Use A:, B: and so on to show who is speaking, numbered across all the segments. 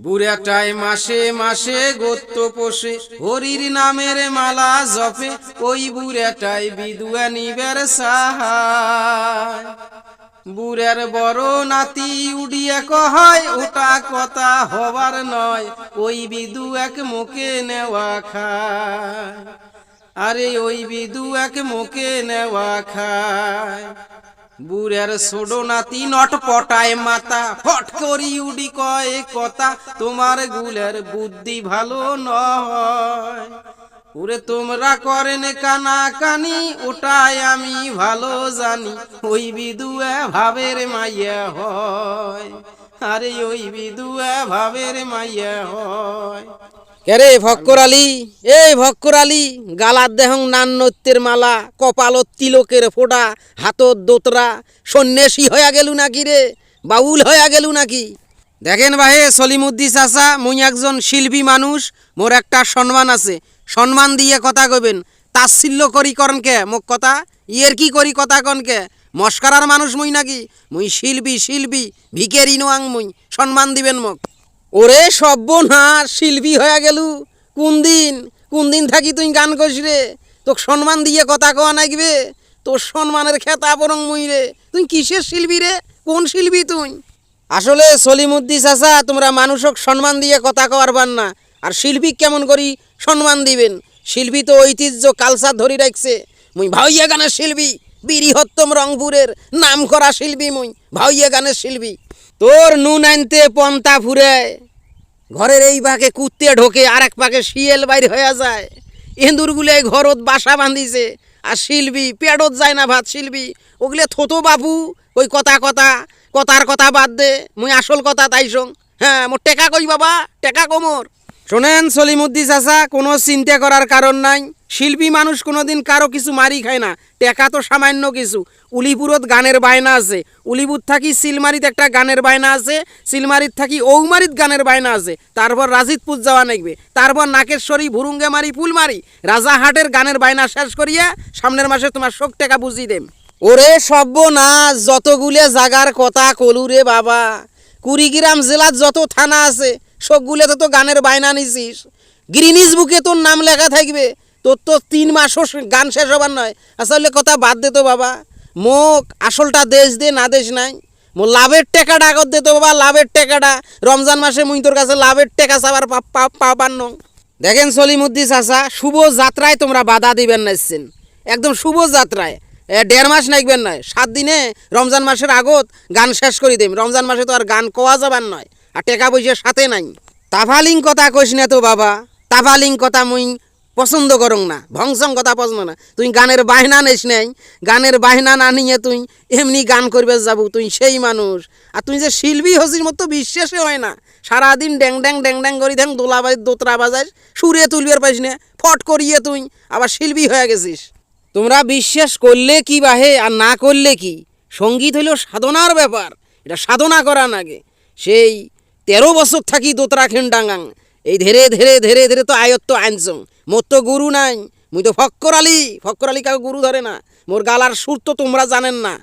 A: বুড়াটাই মাসে মাসে গোত্ত পোষে, হরির নামের মালা জপে, ওই বুড়াটাই বিদুয়া নিবের সাহায়। বুড়ের বড় নাতি উড়িয়া কহায়, ওটা কথা হবার নয়, ওই বিদু এক মুখে নেওয়া খায়। আরে ওই বিদু এক মুখে নেওয়া খায়। বুড়ের ছোড়ো নাতি নট পটায় মাতা, ফট করি উডি কয় কথা, তোমার গুলের বুদ্ধি ভালো নয়। ওরে তোমরা করেন কানা কানি ওটাই আমি ভালো জানি, ওই বিদুয়া ভাবের মাইয়া হয়। আরে ওই বিদুয়া ভাবের মাইয়া হয়। কেরে ভক্কর আলী? এই ভক্কর আলী গালার দেহং নান নত্যের মালা, কপালত তিলকের ফোঁটা, হাতত দোতরা, সন্ন্যাসী হইয়া গেলু নাকি রে? বাউল হইয়া গেলু নাকি? দেখেন ভাই সলিমুদ্দি চাচা, মুই একজন শিল্পী মানুষ, মোর একটা সম্মান আছে। সম্মান দিয়ে কথা কবেন তাচ্ছিল্য করি করন কে? মোক কথা? ইয়ের কি করি কথা কন কে? মস্কারার মানুষ মুই নাকি? মুই শিল্পী শিল্পী, ভিকেরি নোয়াং মুই। সম্মান দিবেন মোক। ওরে না শিল্পী হয়ে গেলু। কোন দিন কোন দিন থাকি তুই গান করিস রে? তোকে সম্মান দিয়ে কথা কওয়া নাগবে তোর সম্মানের খেতা বরং মুই রে। তুই কিসের শিল্পী রে? কোন শিল্পী তুই? আসলে সলিমুদ্দি চাচা, তোমরা মানুষক সম্মান দিয়ে কথা কওয়ার পার না। আর শিল্পী কেমন করি সম্মান দিবেন? শিল্পী তো ঐতিহ্য, কালচার ধরি রাখছে মুই ভাইয়া গানের শিল্পী। বীরিহত্তম রংপুরের নাম করা শিল্পী মুই ভাইয়া গানের শিল্পী। তোর নুন আনতে পন্তা ফুরে, ঘরের এই পাকে কুত্তে ঢোকে আর এক পাকে শিয়েল বাইর হয়ে যায়। এন্দুরগুলো ঘরত বাসা বাঁধিছে, আর শিল্পী, পেটত যায় না ভাত শিল্পী। ওগুলো থতো বাপু, ওই কথা কথা, কথার কথা বাদ দে, মুই আসল কথা তাই তাইসং হ্যাঁ মোর টেকা কই বাবা, টেকা কোমর শোনেন সলিমুদ্দি চাচা, কোনো চিন্তা করার কারণ নাই। শিল্পী মানুষ কোনোদিন কারও কিছু মারি খায় না। টেকা তো সামান্য কিছু। উলিপুরত গানের বায়না আছে। উলিপুর থাকি সিলমারিত একটা গানের বায়না আছে। সিলমারিত থাকি ঔমারিত গানের বায়না আছে। তারপর রাজিতপুর যাওয়া নাকবে তারপর নাকেশ্বরী ভুরুঙ্গে মারি ফুলমারি রাজাহাটের গানের বায়না শেষ করিয়া সামনের মাসে তোমার শোক টাকা বুঝিয়ে দেম। ওরে সব্য না যতগুলে জাগার কথা কলু রে বাবা। কুড়িগ্রাম জেলার যত থানা আছে, সবগুলোতে তো গানের বায়না নিছিস। গ্রিনিজ বুকে তোর নাম লেখা থাকবে। তোর তো তিন মাসও গান শেষ হবার নয়। আসলে কথা বাদ দে তো বাবা। মোক আসলটা দেশ দে, না দেশ নাই। মো লাভের টাকাটা আগত দে তো বাবা, লাভের টেকাটা। রমজান মাসে মুই তোর কাছে লাভের টেকা চাবার পাবার নং। দেখেন সলিমুদ্দি চাচা, শুভ যাত্রায় তোমরা বাধা দিবেন নাইছেন একদম শুভ যাত্রায়। দেড় মাস নাইবেন নয়। সাত দিনে রমজান মাসের আগত গান শেষ করে দেম। রমজান মাসে তো আর গান কোয়া যাবার নয়। আর টাকা পয়সার সাথে নাই। তাফালিং কথা কইস না তো বাবা। তাফালিং কথা মুই পছন্দ করং না, ভংসং কথা পছন্দ না। তুই গানের বাহিনা নিস নাই, গানের বাহিনা না নিয়ে তুই এমনি গান করবে যাব, তুই সেই মানুষ। আর তুই যে শিল্পী হসির মতো বিশ্বাসে হয় না। সারাদিন ড্যাং ড্যাং ড্যাং ড্যাং করি দেখ দোলা বাড়ির দোতরা বাজাস, সুরে তুলবার পাইস না, ফট করিয়ে তুই আবার শিল্পী হয়ে গেছিস। তোমরা বিশ্বাস করলে কি বাহে আর না করলে কি? সংগীত হইল সাধনার ব্যাপার, এটা সাধনা করা নাগে সেই তেরো বছর থাকি দোতরা খেন্ডাঙ্গাং এই ধীরে ধীরে ধীরে ধীরে তো আয়ত্ত আনছং। মোর তো গুরু নাই। মুই তো ফক্কর আলী। ফক্কর আলী কাউকে গুরু ধরে না। মোর গালার সুর তো তোমরা জানেন না।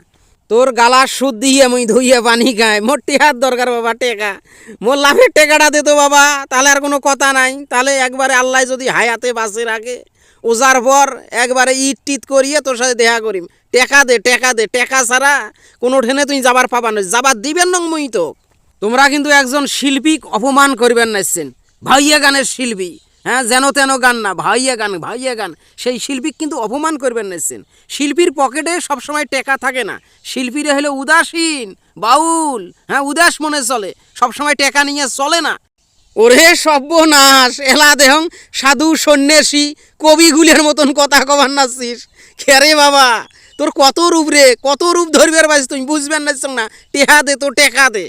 A: তোর গালার সুদ দিয়ে মুই ধুইয়া পানি খাই। মোর টেকার দরকার বাবা, টেকা। মোর লাভের টেকাটা দে তো বাবা। তাহলে আর কোনো কথা নাই। তাহলে একবারে আল্লাহ যদি হায়াতে বাঁচে রাখে, ওজার পর একবারে ইট টিট করিয়ে তোর সাথে দেখা করিম। টেকা দে টেকা দে, টেকা ছাড়া কোনো ঠেনে তুই যাবার পাবা না। যাবার দিবেন নং মুই তো। তোমরা কিন্তু একজন শিল্পী অপমান করবেন নাইছেন। ভাইয়া গানের শিল্পী। হ্যাঁ যেন তেন গান না, ভাইয়া গান ভাইয়া গান। সেই শিল্পী কিন্তু অপমান করবেন নাইছেন শিল্পীর পকেটে সবসময় টেকা থাকে না। শিল্পীরা হলো উদাসীন, বাউল হ্যাঁ উদাস মনে চলে। সবসময় টেকা নিয়ে চলে না। ওরে সর্বনাশ এলা দেহং সাধু সন্ন্যাসী কবিগুলের মতন কথা কবার নাচিস খেরে বাবা, তোর কত রূপ রে, কত রূপ ধরবার পাইস তুই বুঝবেন না না। টেহা দে তো, টেকা দে।